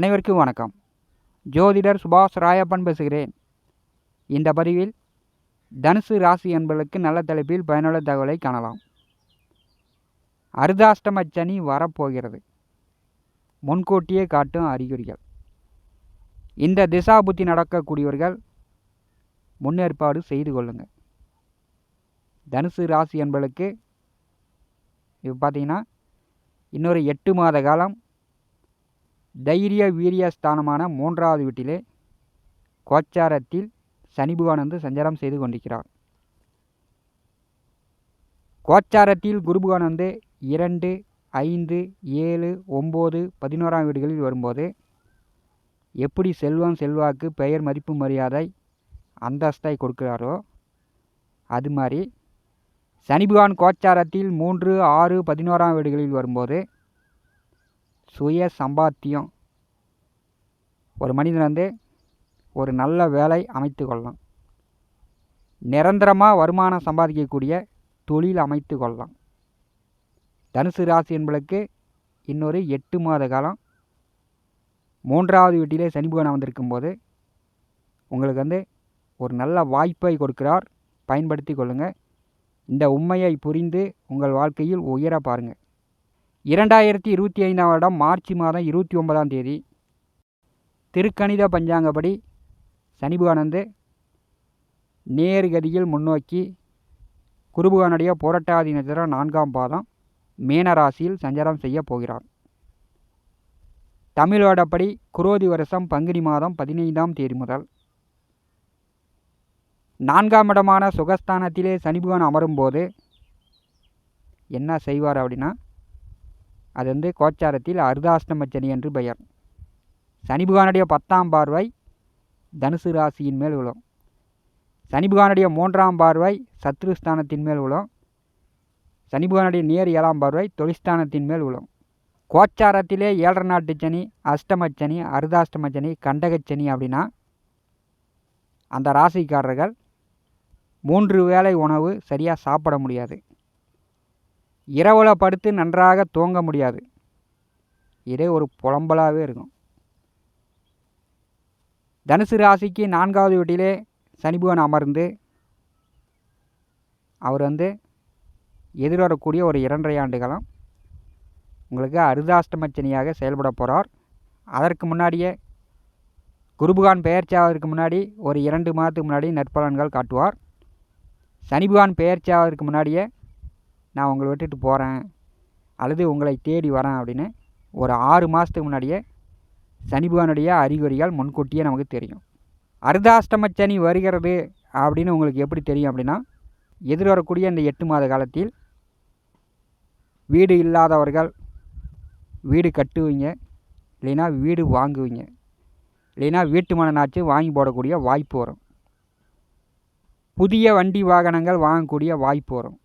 அனைவருக்கும் வணக்கம். ஜோதிடர் சுபாஷ் ராயப்பன் பேசுகிறேன். இந்த பதிவில் தனுசு ராசி என்பதற்கு நல்ல தலைப்பில் பயனுள்ள தகவலை காணலாம். அர்த்தாஷ்டம சனி வரப்போகிறது. முன்கூட்டியே காட்டும் அறிகுறிகள். இந்த திசா புத்தி நடக்கக்கூடியவர்கள் முன்னேற்பாடு செய்து கொள்ளுங்கள் தனுசு ராசி என்பதற்கு இப்போ பார்த்தீங்கன்னா இன்னொரு எட்டு மாத காலம் தைரிய வீரிய ஸ்தானமான மூன்றாவது வீட்டிலே கோச்சாரத்தில் சனி பகவான் வந்து சஞ்சாரம் செய்து கொண்டிருக்கிறார். கோச்சாரத்தில் குரு பகவான் வந்து இரண்டு ஐந்து ஏழு ஒம்பது பதினோராம் வீடுகளில் வரும்போது எப்படி செல்வம் செல்வாக்கு பெயர் மதிப்பு மரியாதை அந்தஸ்தை கொடுக்கிறாரோ அது மாதிரி சனி பகவான் கோச்சாரத்தில் மூன்று ஆறு பதினோராம் வீடுகளில் வரும்போது சுய சம்பாத்தியம். ஒரு மனிதன் வந்து ஒரு நல்ல வேலை அமைத்து கொள்ளலாம். நிரந்தரமாக வருமானம் சம்பாதிக்கக்கூடிய தொழில் அமைத்து கொள்ளலாம். தனுசு ராசி என்பளுக்கு இன்னொரு எட்டு மாத காலம். மூன்றாவது வீட்டிலே சனி பகவான் வந்திருக்கும் போது உங்களுக்கு வந்து ஒரு நல்ல வாய்ப்பை கொடுக்கிறார். பயன்படுத்தி கொள்ளுங்கள் இந்த உண்மையை புரிந்து உங்கள் வாழ்க்கையில் உயர பாருங்கள் இரண்டாயிரத்தி இருபத்தி ஐந்தாம் வருடம் மார்ச் மாதம் இருபத்தி ஒன்பதாம் தேதி திருக்கணித பஞ்சாங்கப்படி சனிபுகானந்து நேர்கதியில் முன்னோக்கி குருபுகானுடைய புரட்டாதி நட்சத்திரம் நான்காம் பாதம் மீனராசியில் சஞ்சாரம் செய்ய போகிறார். தமிழோடப்படி குரோதி வருஷம் பங்குனி மாதம் பதினைந்தாம் தேதி முதல். நான்காம் இடமான சுகஸ்தானத்திலே சனிபுகான் அமரும்போது என்ன செய்வார் அப்படின்னா அது வந்து கோச்சாரத்தில் அர்தாஷ்டம சனி என்று பெயர். சனி பகவானுடைய பத்தாம் பார்வை தனுசு ராசியின் மேல் விழும் சனி பகவானுடைய மூன்றாம் பார்வை சத்ருஸ்தானத்தின் மேல் விழும் சனி பகவானுடைய நேர் ஏழாம் பார்வை தொழிஸ்தானத்தின் மேல் விழும் கோச்சாரத்திலே ஏழரை நாட்டு சனி அஷ்டமச்சனி அர்தாஷ்டமச்சனி கண்டகச்சனி அப்படின்னா அந்த ராசிக்காரர்கள் மூன்று வேளை உணவு சரியாக சாப்பிட முடியாது. இரவில் படுத்து நன்றாக தூங்க முடியாது. இதே ஒரு புலம்பலாகவே இருக்கும். தனுசு ராசிக்கு நான்காவது வீட்டிலே சனிபுவன் அமர்ந்து அவர் வந்து எதிர்வரக்கூடிய ஒரு இரண்டரை ஆண்டுகளும் உங்களுக்கு அருதாஷ்டமச்சனியாக செயல்பட போகிறார் அதற்கு முன்னாடியே குருபகான் பெயர்ச்சி ஆவதற்கு முன்னாடி ஒரு இரண்டு மாதத்துக்கு முன்னாடி நற்பலன்கள் காட்டுவார். சனிபுகான் பகவான் பெயர்ச்சி ஆவதற்கு முன்னாடியே நான் உங்களை விட்டுட்டு போகிறேன் அல்லது உங்களை தேடி வரேன் அப்படின்னு ஒரு ஆறு மாதத்துக்கு முன்னாடியே சனி பகவானுடைய அறிகுறிகள் முன்கூட்டியே நமக்கு தெரியும். அர்தாஷ்டம சனி வருகிறது அப்படின்னு உங்களுக்கு எப்படி தெரியும் அப்படின்னா எதிர்வரக்கூடிய இந்த எட்டு மாத காலத்தில் வீடு இல்லாதவர்கள் வீடு கட்டுவீங்க இல்லைன்னா வீடு வாங்குவீங்க இல்லைன்னா வீட்டு மனநாச்சு வாங்கி போடக்கூடிய வாய்ப்பு வரும். புதிய வண்டி வாகனங்கள் வாங்கக்கூடிய வாய்ப்பு வரும்.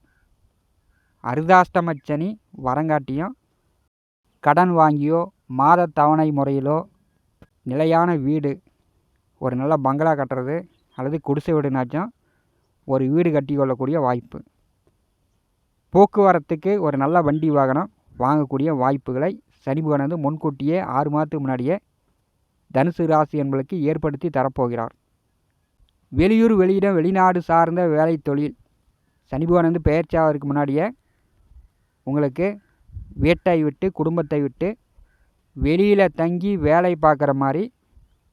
அருதாஷ்டமச்சனி வரங்காட்டியும் கடன் வாங்கியோ மாத தவணை முறையிலோ நிலையான வீடு ஒரு நல்ல பங்களா கட்டுறது அல்லது குடிசை வீடுனாச்சும் ஒரு வீடு கட்டி கொள்ளக்கூடிய வாய்ப்பு. போக்குவரத்துக்கு ஒரு நல்ல வண்டி வாகனம் வாங்கக்கூடிய வாய்ப்புகளை சனி பகவான் வந்து முன்கூட்டியே ஆறு மாதத்துக்கு முன்னாடியே தனுசு ராசி என்பதற்கு ஏற்படுத்தி தரப்போகிறார். வெளியூர் வெளியிடம் வெளிநாடு சார்ந்த வேலை தொழில். சனி பகவான் வந்து முன்னாடியே உங்களுக்கு வீட்டை விட்டு குடும்பத்தை விட்டு வெளியில் தங்கி வேலை பார்க்குற மாதிரி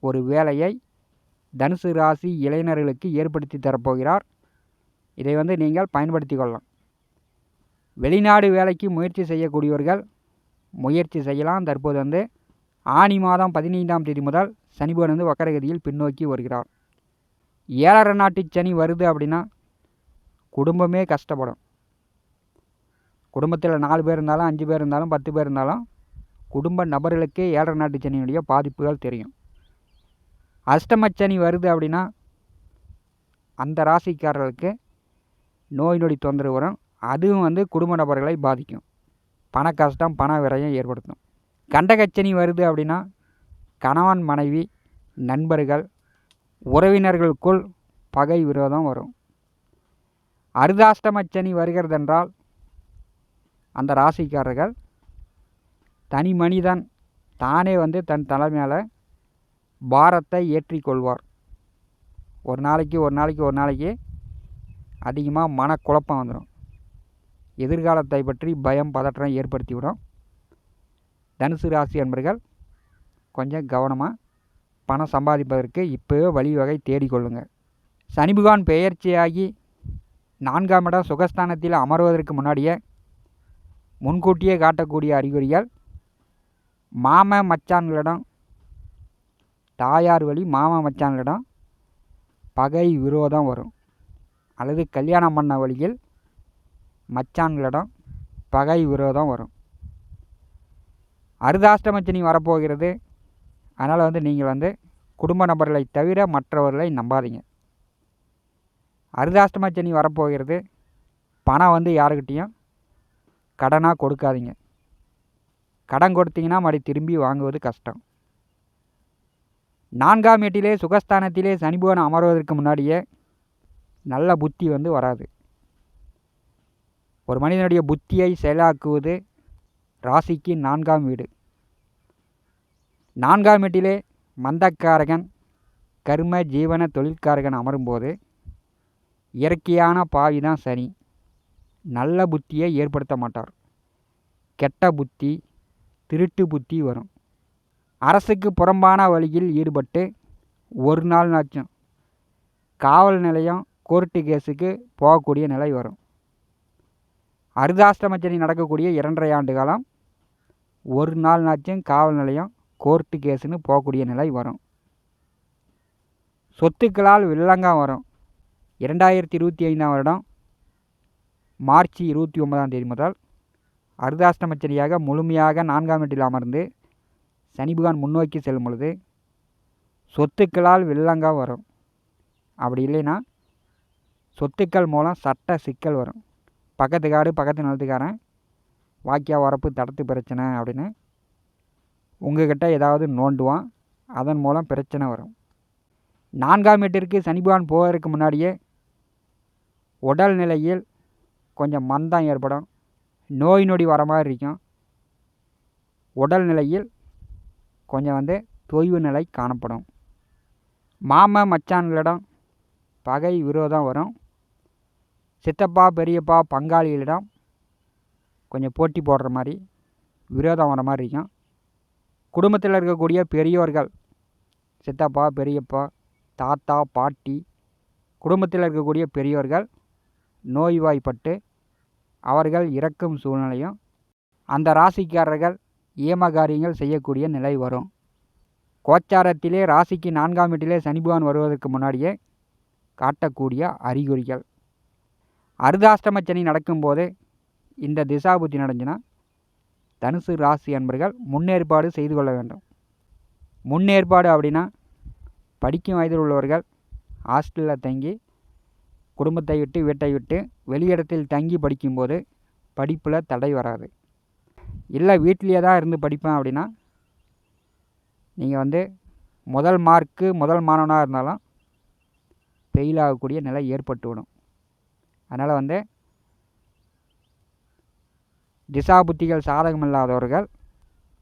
ஒரு வேலையை தனுசு ராசி இளைஞர்களுக்கு ஏற்படுத்தி தரப்போகிறார். இதை வந்து நீங்கள் பயன்படுத்தி கொள்ளலாம். வெளிநாடு வேலைக்கு முயற்சி செய்யக்கூடியவர்கள் முயற்சி செய்யலாம். தற்போது வந்து ஆணி மாதம் பதினைந்தாம் தேதி முதல் சனிபகன் வந்து வக்கரகதியில் பின்னோக்கி வருகிறார். ஏழரை நாட்டு சனி வருது அப்படின்னா குடும்பமே கஷ்டப்படும். குடும்பத்தில் நாலு பேர் இருந்தாலும் அஞ்சு பேர் இருந்தாலும் பத்து பேர் இருந்தாலும் குடும்ப நபர்களுக்கே ஏழரை நாட்டு சனியுடைய பாதிப்புகள் தெரியும். அஷ்டமச்சனி வருது அப்படின்னா அந்த ராசிக்காரர்களுக்கு நோய் நொடி தொந்தரவு வரும். அதுவும் வந்து குடும்ப நபர்களை பாதிக்கும். பண கஷ்டம் பண விரயம் ஏற்படுத்தும். கண்டகச்சனி வருது அப்படின்னா கணவன் மனைவி நண்பர்கள் உறவினர்களுக்குள் பகை விரோதம் வரும். அருதாஷ்டமச்சனி வருகிறதென்றால் அந்த ராசிக்காரர்கள் தனி மனிதன் தானே வந்து தன் தலை மேலே பாரத்தை ஏற்றிக்கொள்வார். ஒரு நாளைக்கு ஒரு நாளைக்கு ஒரு நாளைக்கு அதிகமாக மனக்குழப்பம் வந்துடும் எதிர்காலத்தை பற்றி பயம் பதற்றம் ஏற்படுத்திவிடும். தனுசு ராசி என்பர்கள் கொஞ்சம் கவனமாக பணம் சம்பாதிப்பதற்கு இப்போவே வழிவகை தேடிக்கொள்ளுங்கள் சனிபகவான் பெயர்ச்சியாகி நான்காம் இடம் சுகஸ்தானத்தில் அமர்வதற்கு முன்னாடியே முன்கூட்டியே காட்டக்கூடிய அறிகுறிகள் மாம மச்சான்களிடம் தாயார் வழி மாமன் மச்சான்களிடம் பகை விரோதம் வரும். அல்லது கல்யாணம் பண்ண வழியில் மச்சான்களிடம் பகை விரோதம் வரும். அருதாஷ்டமச்சினி வரப்போகிறது. அதனால் வந்து நீங்கள் வந்து குடும்ப நபர்களை தவிர மற்றவர்களை நம்பாதீங்க. அருதாஷ்டமச்சினி வரப்போகிறது. பணம் வந்து யாருக்கிட்டேயும் கடனாக கொடுக்காதீங்க. கடன் கொடுத்தீங்கன்னா மறுபடி திரும்பி வாங்குவது கஷ்டம். நான்காம் வீட்டிலே சுகஸ்தானத்திலே சனிபவன் அமர்வதற்கு முன்னாடியே நல்ல புத்தி வந்து வராது. ஒரு மனிதனுடைய புத்தியை செயலாக்குவது ராசிக்கு நான்காம் வீடு. நான்காம் வீட்டிலே மந்தக்காரகன் கர்ம ஜீவன தொழிற்காரகன் அமரும்போது இயற்கையான பாவி தான் சனி. நல்ல புத்தியை ஏற்படுத்த மாட்டார். கெட்ட புத்தி திருட்டு புத்தி வரும். அரசுக்கு புறம்பான வழியில் ஈடுபட்டு ஒரு நாள் நாச்சும் காவல் நிலையம் கோர்ட்டு கேஸுக்கு போகக்கூடிய நிலை வரும். அருதாஷ்டமச்சனி நடக்கக்கூடிய இரண்டரை ஆண்டு காலம் ஒரு நாள் நாச்சும் காவல் நிலையம் கோர்ட்டு கேஸுன்னு போகக்கூடிய நிலை வரும். சொத்துக்களால் வில்லங்கம் வரும். இரண்டாயிரத்தி இருபத்தி ஐந்தாம் வருடம் மார்ச் இருபத்தி ஒன்பதாம் தேதி முதல் அர்தாஷ்டமச்சரியாக முழுமையாக நான்காம் வீட்டில் அமர்ந்து சனி பகவான் முன்னோக்கி செல்லும் பொழுது சொத்துக்களால் வில்லங்கம் வரும். அப்படி இல்லைன்னா சொத்துக்கள் மூலம் சட்ட சிக்கல் வரும். பக்கத்து காடு பக்கத்து நிலத்துக்காரன் வாக்கியா வரப்பு தடத்து பிரச்சனை அப்படின்னு உங்ககிட்ட ஏதாவது நோண்டுவான். அதன் மூலம் பிரச்சனை வரும். நான்காம் வீட்டிற்கு சனி பகவான் போவதற்கு முன்னாடியே உடல் நிலையில் கொஞ்சம் மந்தம் ஏற்படும். நோய் நொடி வர மாதிரி இருக்கும். உடல் நிலையில் கொஞ்சம் வந்து தொய்வு நிலை காணப்படும். மாமன் மச்சான்களிடம் பகை விரோதம் வரும். சித்தப்பா பெரியப்பா பங்காளிகளிடம் கொஞ்சம் போட்டி போடுற மாதிரி விரோதம் வர மாதிரி இருக்கும். குடும்பத்தில் இருக்கக்கூடிய பெரியோர்கள் சித்தப்பா பெரியப்பா தாத்தா பாட்டி குடும்பத்தில் இருக்கக்கூடிய பெரியோர்கள் நோய்வாய்ப்பட்டு அவர்கள் இறக்கும் சூழ்நிலையும் அந்த ராசிக்காரர்கள் ஏமகாரியங்கள் செய்யக்கூடிய நிலை வரும். கோச்சாரத்திலே ராசிக்கு நான்காம் வீட்டிலே சனிபகவான் வருவதற்கு முன்னாடியே காட்டக்கூடிய அறிகுறிகள். அருதாஷ்டம சனி நடக்கும்போது இந்த திசாபுத்தி நடந்துச்சுன்னா தனுசு ராசி அன்பர்கள் முன்னேற்பாடு செய்து கொள்ள வேண்டும். முன்னேற்பாடு அப்படின்னா படிக்கும் வயதில் உள்ளவர்கள் ஹாஸ்டலில் தங்கி குடும்பத்தை விட்டு வீட்டை விட்டு வெளியிடத்தில் தங்கி படிக்கும்போது படிப்பில் தடை வராது. இல்லை வீட்டிலேயே தான் இருந்து படிப்பேன் அப்படின்னா நீங்கள் வந்து முதல் மார்க்கு முதல் மாணவனாக இருந்தாலும் ஃபெயில் ஆகக்கூடிய நிலை ஏற்பட்டு விடும் அதனால் வந்து திசா புத்திகள் சாதகமில்லாதவர்கள்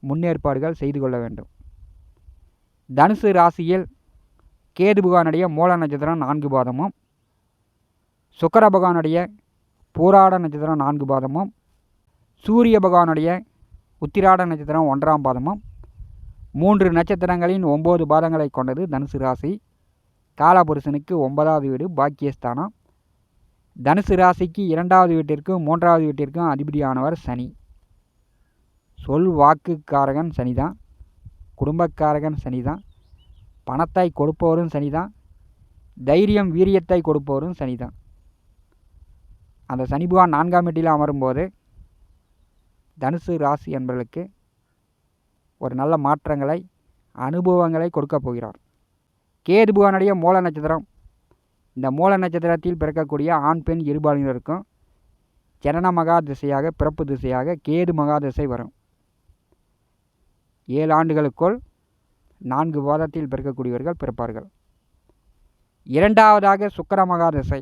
முன்னேற்பாடுகள் செய்து கொள்ள வேண்டும். தனுசு ராசியில் கேது பகவானுடைய மூல நட்சத்திரம் நான்கு பாதமும் சுக்கர பகவானுடைய பூராட நட்சத்திரம் நான்கு பாதமும் சூரிய பகவானுடைய உத்திராட நட்சத்திரம் ஒன்றாம் பாதமும் மூன்று நட்சத்திரங்களின் ஒம்பது பாதங்களை கொண்டது தனுசு ராசி. காலபுருஷனுக்கு ஒன்பதாவது வீடு பாக்கியஸ்தானம். தனுசு ராசிக்கு இரண்டாவது வீட்டிற்கும் மூன்றாவது வீட்டிற்கும் அதிபதியானவர் சனி. சொல் வாக்குக்காரகன் சனி தான் குடும்பக்காரகன் சனி தான் பணத்தை கொடுப்பவரும் சனி தான் தைரியம் வீரியத்தை கொடுப்பவரும் சனி தான் அந்த சனி பகவான் நான்காம் வீட்டில் அமரும்போது தனுசு ராசி என்பவர்களுக்கு ஒரு நல்ல மாற்றங்களை அனுபவங்களை கொடுக்க போகிறார். கேது பகவானுடைய மூல நட்சத்திரம். இந்த மூல நட்சத்திரத்தில் பிறக்கக்கூடிய ஆண் பெண் இருபாலினருக்கும் ஜனன மகா திசையாக பிறப்பு திசையாக கேது மகா திசை வரும். ஏழு ஆண்டுகளுக்குள் நான்கு வாதத்தில் பிறக்கக்கூடியவர்கள் பிறப்பார்கள். இரண்டாவதாக சுக்கர மகா திசை.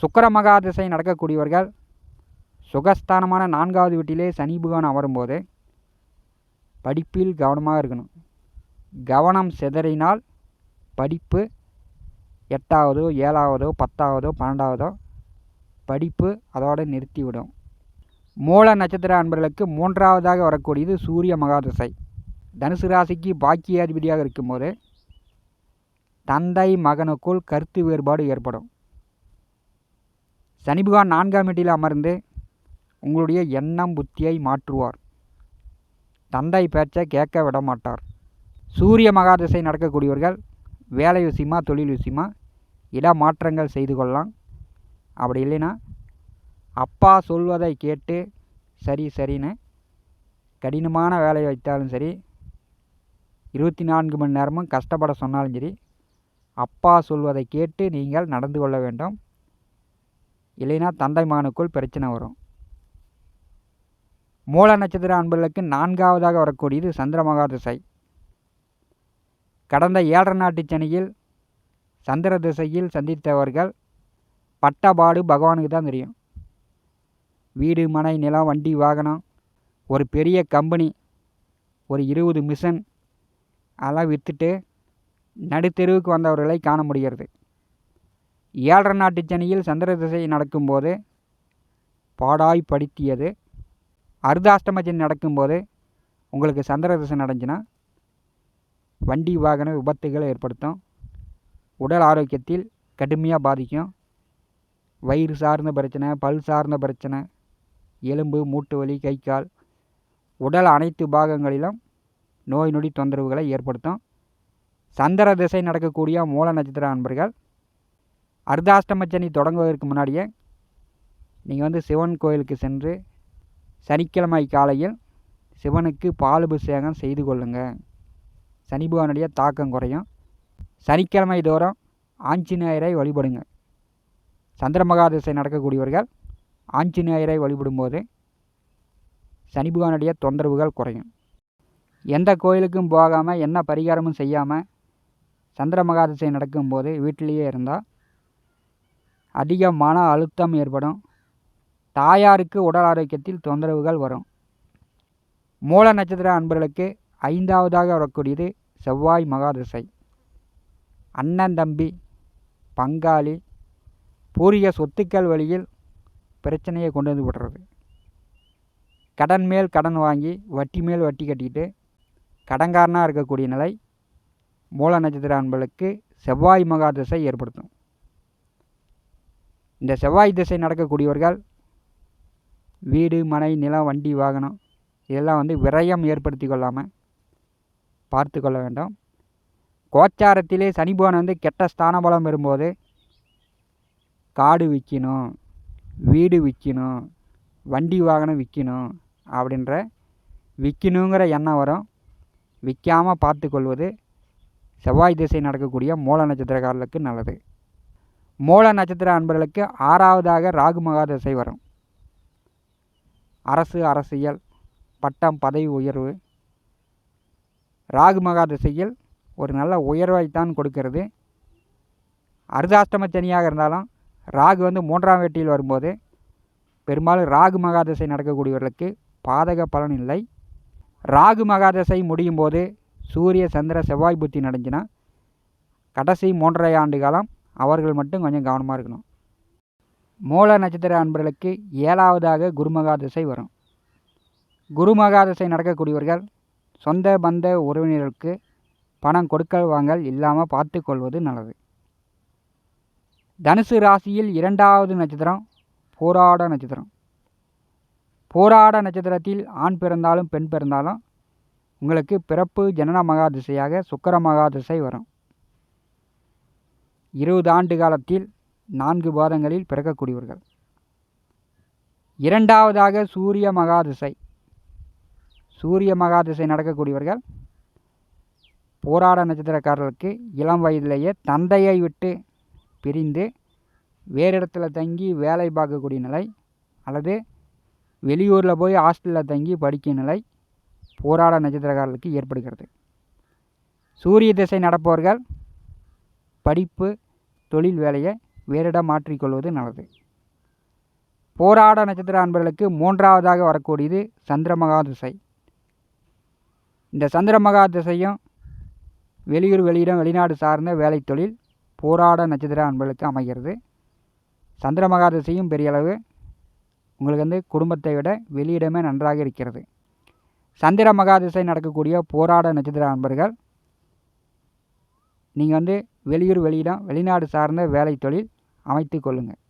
சுக்கர மகாதிசை நடக்கக்கூடியவர்கள் சுகஸ்தானமான நான்காவது வீட்டிலே சனி புகான் அமரும்போது படிப்பில் கவனமாக இருக்கணும். கவனம் சிதறினால் படிப்பு எட்டாவதோ ஏழாவதோ பத்தாவதோ பன்னெண்டாவதோ படிப்பு அதோடு நிறுத்திவிடும். மூல நட்சத்திர அன்பர்களுக்கு மூன்றாவதாக வரக்கூடியது சூரிய மகாதிசை. தனுசு ராசிக்கு பாக்கியாதிபதியாக இருக்கும்போது தந்தை மகனுக்குள் கருத்து வேறுபாடு ஏற்படும். சனி பகவான் நான்காம் வீட்டில் அமர்ந்து உங்களுடைய எண்ணம் புத்தியை மாற்றுவார். தந்தை பேச்சை கேட்க விட மாட்டார். சூரிய மகாதிசை நடக்கக்கூடியவர்கள் வேலை விஷயமா தொழில் விஷயமா இட மாற்றங்கள் செய்து கொள்ளலாம். அப்படி இல்லைன்னா அப்பா சொல்வதை கேட்டு சரி சரின்னு கடினமான வேலையை வைத்தாலும் சரி இருபத்தி நான்கு மணி நேரமும் கஷ்டப்பட சொன்னாலும் சரி அப்பா சொல்வதை கேட்டு நீங்கள் நடந்து கொள்ள வேண்டும். இல்லைன்னா தந்தை மகனுக்குள் பிரச்சனை வரும். மூல நட்சத்திர அன்பர்களுக்கு நான்காவதாக வரக்கூடியது சந்திர மகாதிசை. கடந்த ஏழரை நாட்டு சனியில் சந்திர திசையில் சந்தித்தவர்கள் பட்டபாடு பகவானுக்கு தான் தெரியும். வீடு மனை நிலம் வண்டி வாகனம் ஒரு பெரிய கம்பெனி ஒரு இருபது மிஷன் அதெல்லாம் விற்றுட்டு நடுத்தெருவுக்கு வந்தவர்களை காண முடிகிறது. ஏழரை நாட்டு சனியில் சந்திர திசை நடக்கும்போது பாடாய் படுத்தியது. அர்தாஷ்டம சனி நடக்கும்போது உங்களுக்கு சந்திர திசை நடந்துச்சுன்னா வண்டி வாகன விபத்துகளை ஏற்படுத்தும். உடல் ஆரோக்கியத்தில் கடுமையாக பாதிக்கும். வயிறு சார்ந்த பிரச்சனை பல் சார்ந்த பிரச்சனை எலும்பு மூட்டு வலி கை கால் உடல் அனைத்து பாகங்களிலும் நோய் நொடி தொந்தரவுகளை ஏற்படுத்தும். சந்திர திசை நடக்கக்கூடிய மூல நட்சத்திர அன்பர்கள் அர்த்தாஷ்டம சனி தொடங்குவதற்கு முன்னாடியே நீங்கள் வந்து சிவன் கோயிலுக்கு சென்று சனிக்கிழமை காலையில் சிவனுக்கு பாலபிஷேகம் செய்து கொள்ளுங்கள் சனி பகவானுடைய தாக்கம் குறையும். சனிக்கிழமை தோறும் ஆஞ்சநேயரை வழிபடுங்க. சந்திர மகாதிசை நடக்கக்கூடியவர்கள் ஆஞ்சநேயரை வழிபடும்போது சனி பகவானுடைய தொந்தரவுகள் குறையும். எந்த கோயிலுக்கும் போகாமல் என்ன பரிகாரமும் செய்யாமல் சந்திர மகாதிசை நடக்கும்போது வீட்டிலேயே இருந்தால் அதிக மன அழுத்தம் ஏற்படும். தாயாருக்கு உடல் ஆரோக்கியத்தில் தொந்தரவுகள் வரும். மூல நட்சத்திர அன்பர்களுக்கு ஐந்தாவதாக வரக்கூடியது செவ்வாய் மகாதிசை. அண்ணன் தம்பி பங்காளி பூரிய சொத்துக்கள் வழியில் பிரச்சனையை கொண்டு வந்து விடுறது. கடன் மேல் கடன் வாங்கி வட்டி மேல் வட்டி கட்டிக்கிட்டு கடன்காரனாக இருக்கக்கூடிய நிலை மூல நட்சத்திர அன்பர்களுக்கு செவ்வாய் மகாதிசை ஏற்படுத்தும். இந்த செவ்வாய் திசை நடக்கக்கூடியவர்கள் வீடு மனை நிலம் வண்டி வாகனம் இதெல்லாம் வந்து விரயம் ஏற்படுத்தி கொள்ளாமல் பார்த்து கொள்ள வேண்டும். கோச்சாரத்திலே சனிபவன் வந்து கெட்ட ஸ்தான பலம் வரும்போது காடு விற்கணும் வீடு விற்கணும் வண்டி வாகனம் விற்கணும் அப்படின்ற விற்கணுங்கிற எண்ணம் வரும். விற்காமல் பார்த்து கொள்வது செவ்வாய் திசை நடக்கக்கூடிய மூல நட்சத்திரக்காரர்களுக்கு நல்லது. மூல நட்சத்திர அன்பர்களுக்கு ஆறாவதாக ராகு மகாதசை வரும். அரசு அரசியல் பட்டம் பதவி உயர்வு. ராகு மகாதசையில் ஒரு நல்ல உயர்வைத்தான் கொடுக்கிறது. அருதாஷ்டம சனியாக இருந்தாலும் ராகு வந்து மூன்றாம் வேட்டியில் வரும்போது பெரும்பாலும் ராகு மகாதசை நடக்கக்கூடியவர்களுக்கு பாதக பலன் இல்லை. ராகு மகாதசை முடியும் போது சூரிய சந்திர செவ்வாய் புத்தி நடந்துச்சுன்னா கடைசி மூன்றரை ஆண்டு காலம் அவர்கள் மட்டும் கொஞ்சம் கவனமாக இருக்கணும். மூல நட்சத்திர அன்பர்களுக்கு ஏழாவதாக குருமகாதசை வரும். குருமகாதசை நடக்கக்கூடியவர்கள் சொந்த பந்த உறவினர்களுக்கு பணம் கொடுக்கல் வாங்கல் இல்லாமல் பார்த்து கொள்வது நல்லது. தனுசு ராசியில் இரண்டாவது நட்சத்திரம் போராட நட்சத்திரம். போராட நட்சத்திரத்தில் ஆண் பிறந்தாலும் பெண் பிறந்தாலும் உங்களுக்கு பிறப்பு ஜனன மகாதிசையாக சுக்கர மகாதிசை வரும். இருபது ஆண்டு காலத்தில் நான்கு பாதங்களில் பிறக்கக்கூடியவர்கள். இரண்டாவதாக சூரிய மகாதிசை. சூரிய மகாதிசை நடக்கக்கூடியவர்கள் போராட நட்சத்திரக்காரர்களுக்கு இளம் வயதிலேயே தந்தையை விட்டு பிரிந்து வேறு இடத்துல தங்கி வேலை பார்க்கக்கூடிய நிலை அல்லது வெளியூரில் போய் ஹாஸ்டலில் தங்கி படிக்கும் நிலை போராட நட்சத்திரக்காரர்களுக்கு ஏற்படுகிறது. சூரிய திசை நடப்பவர்கள் படிப்பு தொழில் வேலையை வேறிடம் மாற்றிக்கொள்வது நல்லது. போராட நட்சத்திர அன்பர்களுக்கு மூன்றாவதாக வரக்கூடியது சந்திரமகா திசை. இந்த சந்திரமகா திசையும் வெளியூர் வெளியிடம் வெளிநாடு சார்ந்த வேலை தொழில் போராட நட்சத்திர அன்பர்களுக்கு அமைகிறது. சந்திரமகா திசையும் பெரிய அளவு உங்களுக்கு வந்து குடும்பத்தை விட வெளியிடமே நன்றாக இருக்கிறது. சந்திர திசை நடக்கக்கூடிய போராட நட்சத்திர அன்பர்கள் நீங்கள் வந்து வெளியூர் வெளியிடம் வெளிநாடு சார்ந்த வேலை தொழில் அமைத்து கொள்ளுங்கள்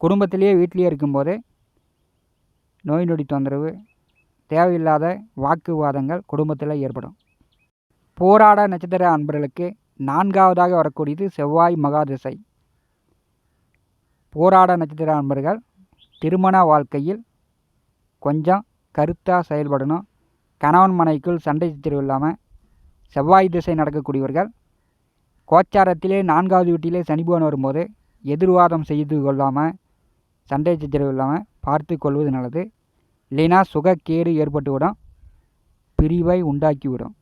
குடும்பத்திலேயே வீட்டிலேயே இருக்கும்போது நோய் நொடி தொந்தரவு தேவையில்லாத வாக்குவாதங்கள் குடும்பத்தில் ஏற்படும். போராட நட்சத்திர அன்பர்களுக்கு நான்காவதாக வரக்கூடியது செவ்வாய் மகாதிசை போராட நட்சத்திர அன்பர்கள் திருமண வாழ்க்கையில் கொஞ்சம் கருத்தாக செயல்படணும். கணவன் மனைக்குள் சண்டை சித்திரவு இல்லாமல் செவ்வாய் திசை நடக்கக்கூடியவர்கள் கோச்சாரத்திலே நான்காவது வீட்டிலே சனிபவன் வரும்போது எதிர்வாதம் செய்து கொள்ளாமல் சண்டை சச்சரவு இல்லாமல் பார்த்து கொள்வது நல்லது. இல்லைன்னா சுகக்கேடு ஏற்பட்டுவிடும். பிரிவை உண்டாக்கிவிடும்.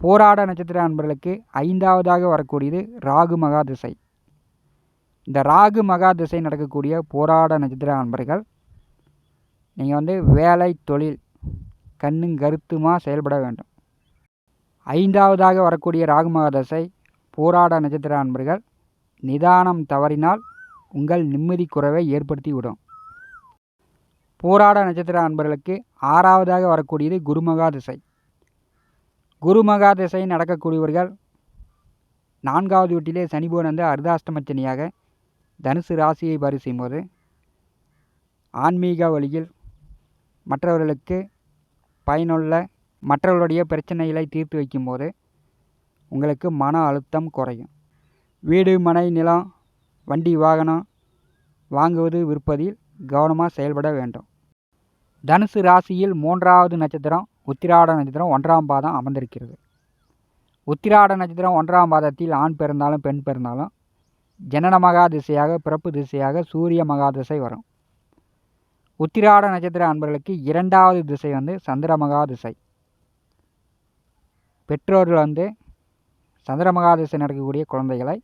போராட நட்சத்திர அன்பர்களுக்கு ஐந்தாவதாக வரக்கூடியது ராகு மகா திசை. இந்த ராகு மகா திசை நடக்கக்கூடிய போராட நட்சத்திர அன்பர்கள் நீங்கள் வந்து வேலை தொழில் கண்ணும் கருத்துமாக செயல்பட வேண்டும். ஐந்தாவதாக வரக்கூடிய ராகுமக தசை போராட நட்சத்திர அன்பர்கள் நிதானம் தவறினால் உங்கள் நிம்மதி குறைவை ஏற்படுத்திவிடும். போராட நட்சத்திர அன்பர்களுக்கு ஆறாவதாக வரக்கூடியது குருமகா திசை குருமகா திசை நடக்கக்கூடியவர்கள் நான்காவது வீட்டிலே சனிபோன் வந்து அர்தாஷ்டமச்சனியாக தனுசு ராசியை பாரி செய்யும்போது ஆன்மீக வழியில் மற்றவர்களுக்கு பயனுள்ள மற்றவர்களுடைய பிரச்சனைகளை தீர்த்து வைக்கும்போது உங்களுக்கு மன அழுத்தம் குறையும். வீடு மனை நிலம் வண்டி வாகனம் வாங்குவது விற்பதில் கவனமாக செயல்பட வேண்டும். தனுசு ராசியில் மூன்றாவது நட்சத்திரம் உத்திராட நட்சத்திரம் ஒன்றாம் பாதம் அமர்ந்திருக்கிறது. உத்திராட நட்சத்திரம் ஒன்றாம் பாதத்தில் ஆண் பிறந்தாலும் பெண் பிறந்தாலும் ஜனன மகா திசையாக பிறப்பு திசையாக சூரிய மகா திசை வரும். உத்திராட நட்சத்திர அன்பர்களுக்கு இரண்டாவது திசை வந்து சந்திர மகா திசை. பெற்றோர்கள் வந்து சந்திர மகா திசை நடக்கக்கூடிய குழந்தைகளை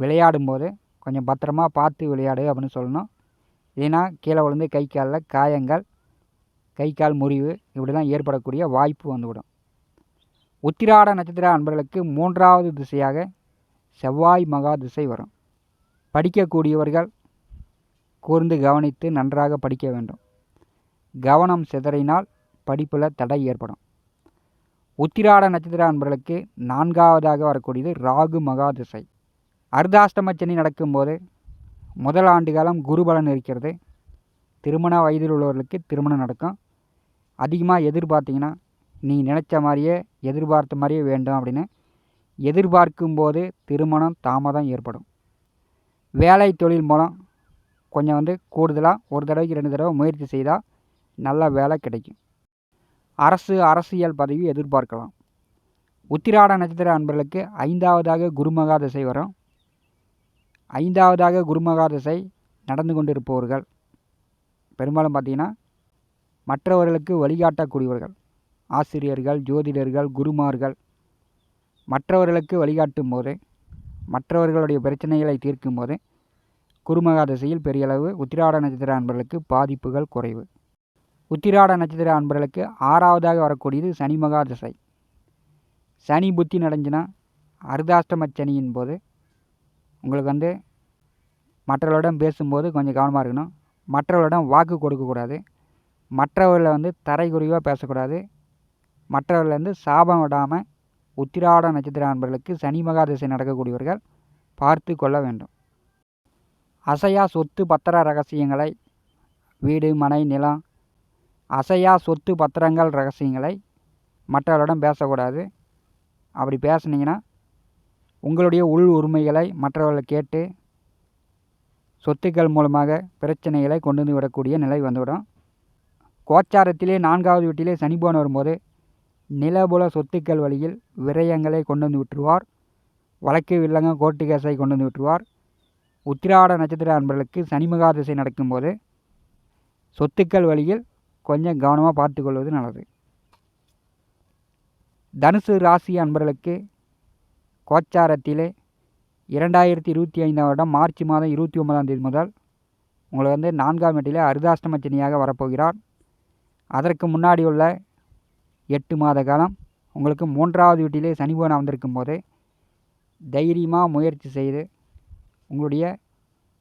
விளையாடும்போது கொஞ்சம் பத்திரமா பார்த்து விளையாடு அப்படின்னு சொல்லணும். இல்லைன்னா கீழே விழுந்து கை காலில் காயங்கள் கை கால் முறிவு இப்படி தான் ஏற்படக்கூடிய வாய்ப்பு வந்துவிடும். உத்திராட நட்சத்திர அன்பர்களுக்கு மூன்றாவது திசையாக செவ்வாய் மகா திசை வரும். படிக்கக்கூடியவர்கள் கூர்ந்து கவனித்து நன்றாக படிக்க வேண்டும். கவனம் சிதறினால் படிப்பில் தடை ஏற்படும். உத்திராட நட்சத்திர அன்பர்களுக்கு நான்காவதாக வரக்கூடியது ராகு மகா திசை அர்த்தாஷ்டமச்சனி நடக்கும்போது முதல் ஆண்டு காலம் குருபலன் இருக்கிறது. திருமண வயதில் உள்ளவர்களுக்கு திருமணம் நடக்கும். அதிகமாக எதிர்பார்த்தீங்கன்னா நீ நினச்ச மாதிரியே எதிர்பார்த்த மாதிரியே வேண்டும் அப்படின்னு எதிர்பார்க்கும்போது திருமணம் தாமதம் ஏற்படும். வேலை தொழில் மூலம் கொஞ்சம் வந்து கூடுதலாக ஒரு தடவைக்கு ரெண்டு தடவை முயற்சி செய்தால் நல்ல வேலை கிடைக்கும். அரசு அரசியல் பதவி எதிர்பார்க்கலாம். உத்திராட நட்சத்திர அன்பர்களுக்கு ஐந்தாவதாக குருமகா திசை வரும். ஐந்தாவதாக குருமகா திசை நடந்து கொண்டிருப்பவர்கள். பெரும்பாலும் பார்த்தீங்கன்னா மற்றவர்களுக்கு வழிகாட்டக்கூடியவர்கள். ஆசிரியர்கள் ஜோதிடர்கள் குருமார்கள். மற்றவர்களுக்கு வழிகாட்டும் போது மற்றவர்களுடைய பிரச்சனைகளை தீர்க்கும் போது குருமகா திசையில் பெரியளவு உத்திராட நட்சத்திர அன்பர்களுக்கு பாதிப்புகள் குறைவு. உத்திராட நட்சத்திர அன்பர்களுக்கு ஆறாவதாக வரக்கூடியது சனி மகா திசை சனி புத்தி நடந்துச்சுன்னா அர்தாஷ்டம சனியின் போது உங்களுக்கு வந்து மற்றவர்களிடம் பேசும்போது கொஞ்சம் கவனமாக இருக்கணும். மற்றவர்களிடம் வாக்கு கொடுக்கக்கூடாது. மற்றவர்களை வந்து தரைக்குறைவாக பேசக்கூடாது. மற்றவர்களை வந்து சாபம் விடாமல் உத்திராட நட்சத்திர அன்பர்களுக்கு சனி மகா திசை நடக்கக்கூடியவர்கள் பார்த்து கொள்ள வேண்டும். அசையா சொத்து பத்திர ரகசியங்களை வீடு மனை நிலம் அசையா சொத்து பத்திரங்கள் ரகசியங்களை மற்றவர்களிடம் பேசக்கூடாது. அப்படி பேசுனீங்கன்னா உங்களுடைய உள் உரிமைகளை மற்றவர்கள் கேட்டு சொத்துக்கள் மூலமாக பிரச்சனைகளை கொண்டு வந்து விடக்கூடிய நிலை வந்துவிடும். கோச்சாரத்திலே நான்காவது வீட்டிலே சனிபோன் வரும்போது நிலபுல சொத்துக்கள் வழியில் விரயங்களை கொண்டு வந்து விட்டுருவார். வழக்கு வில்லங்க கோர்ட்டு கேஸை கொண்டு வந்து விட்டுருவார். உத்திராட நட்சத்திர அன்பர்களுக்கு சனிமகா திசை நடக்கும்போது சொத்துக்கள் வழியில் கொஞ்சம் கவனமாக பார்த்துக்கொள்வது நல்லது. தனுசு ராசி அன்பர்களுக்கு கோச்சாரத்திலே இரண்டாயிரத்தி இருபத்தி ஐந்தாம் வருடம் மார்ச் மாதம் இருபத்தி ஒன்பதாம் தேதி முதல் உங்களுக்கு வந்து நான்காம் வீட்டிலே அருதாஷ்டம சனியாக வரப்போகிறார். அதற்கு முன்னாடி உள்ள எட்டு மாத காலம் உங்களுக்கு மூன்றாவது வீட்டிலே சனி பகவான் வந்திருக்கும் போது தைரியமாக முயற்சி செய்து உங்களுடைய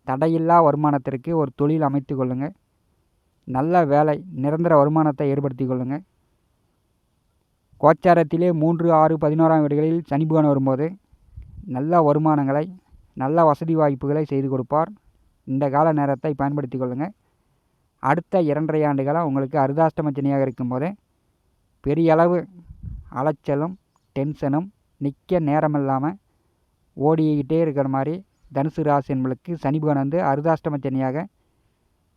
தடையில்லா வருமானத்திற்கு ஒரு தொழில் அமைத்து கொள்ளுங்கள் நல்ல வேலை நிரந்தர வருமானத்தை ஏற்படுத்தி கொள்ளுங்கள் கோச்சாரத்திலே மூன்று ஆறு பதினோராம் வீடுகளில் சனி வரும்போது நல்ல வருமானங்களை நல்ல வசதி வாய்ப்புகளை செய்து கொடுப்பார். இந்த கால நேரத்தை பயன்படுத்தி கொள்ளுங்கள் அடுத்த இரண்டரை ஆண்டுகளாக உங்களுக்கு அருதாஷ்டம சனியாக இருக்கும்போது பெரிய அளவு அலைச்சலும் டென்ஷனும் நிற்க நேரம் இல்லாமல் ஓடிக்கிட்டே இருக்கிற மாதிரி தனுசு ராசி என்பளுக்கு சனி வந்து அருதாஷ்டம சனியாக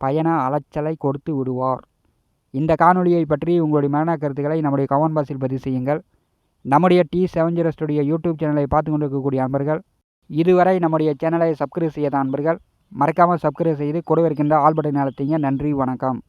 பயண அலைச்சலை கொடுத்து விடுவார். இந்த காணொலியை பற்றி உங்களுடைய மரண கருத்துக்களை நம்முடைய கமெண்ட் பாக்ஸில் பதிவு செய்யுங்கள். நம்முடைய T seven zero studio YouTube சேனலை பார்த்து கொண்டிருக்கக்கூடிய அன்பர்கள் இதுவரை நம்முடைய சேனலை சப்ஸ்கிரைப் செய்யாத அன்பர்கள் மறக்காமல் சப்ஸ்கிரைப் செய்து கூட இருக்கின்ற ஆல் பட்டன் அழுத்திங்க. நன்றி வணக்கம்.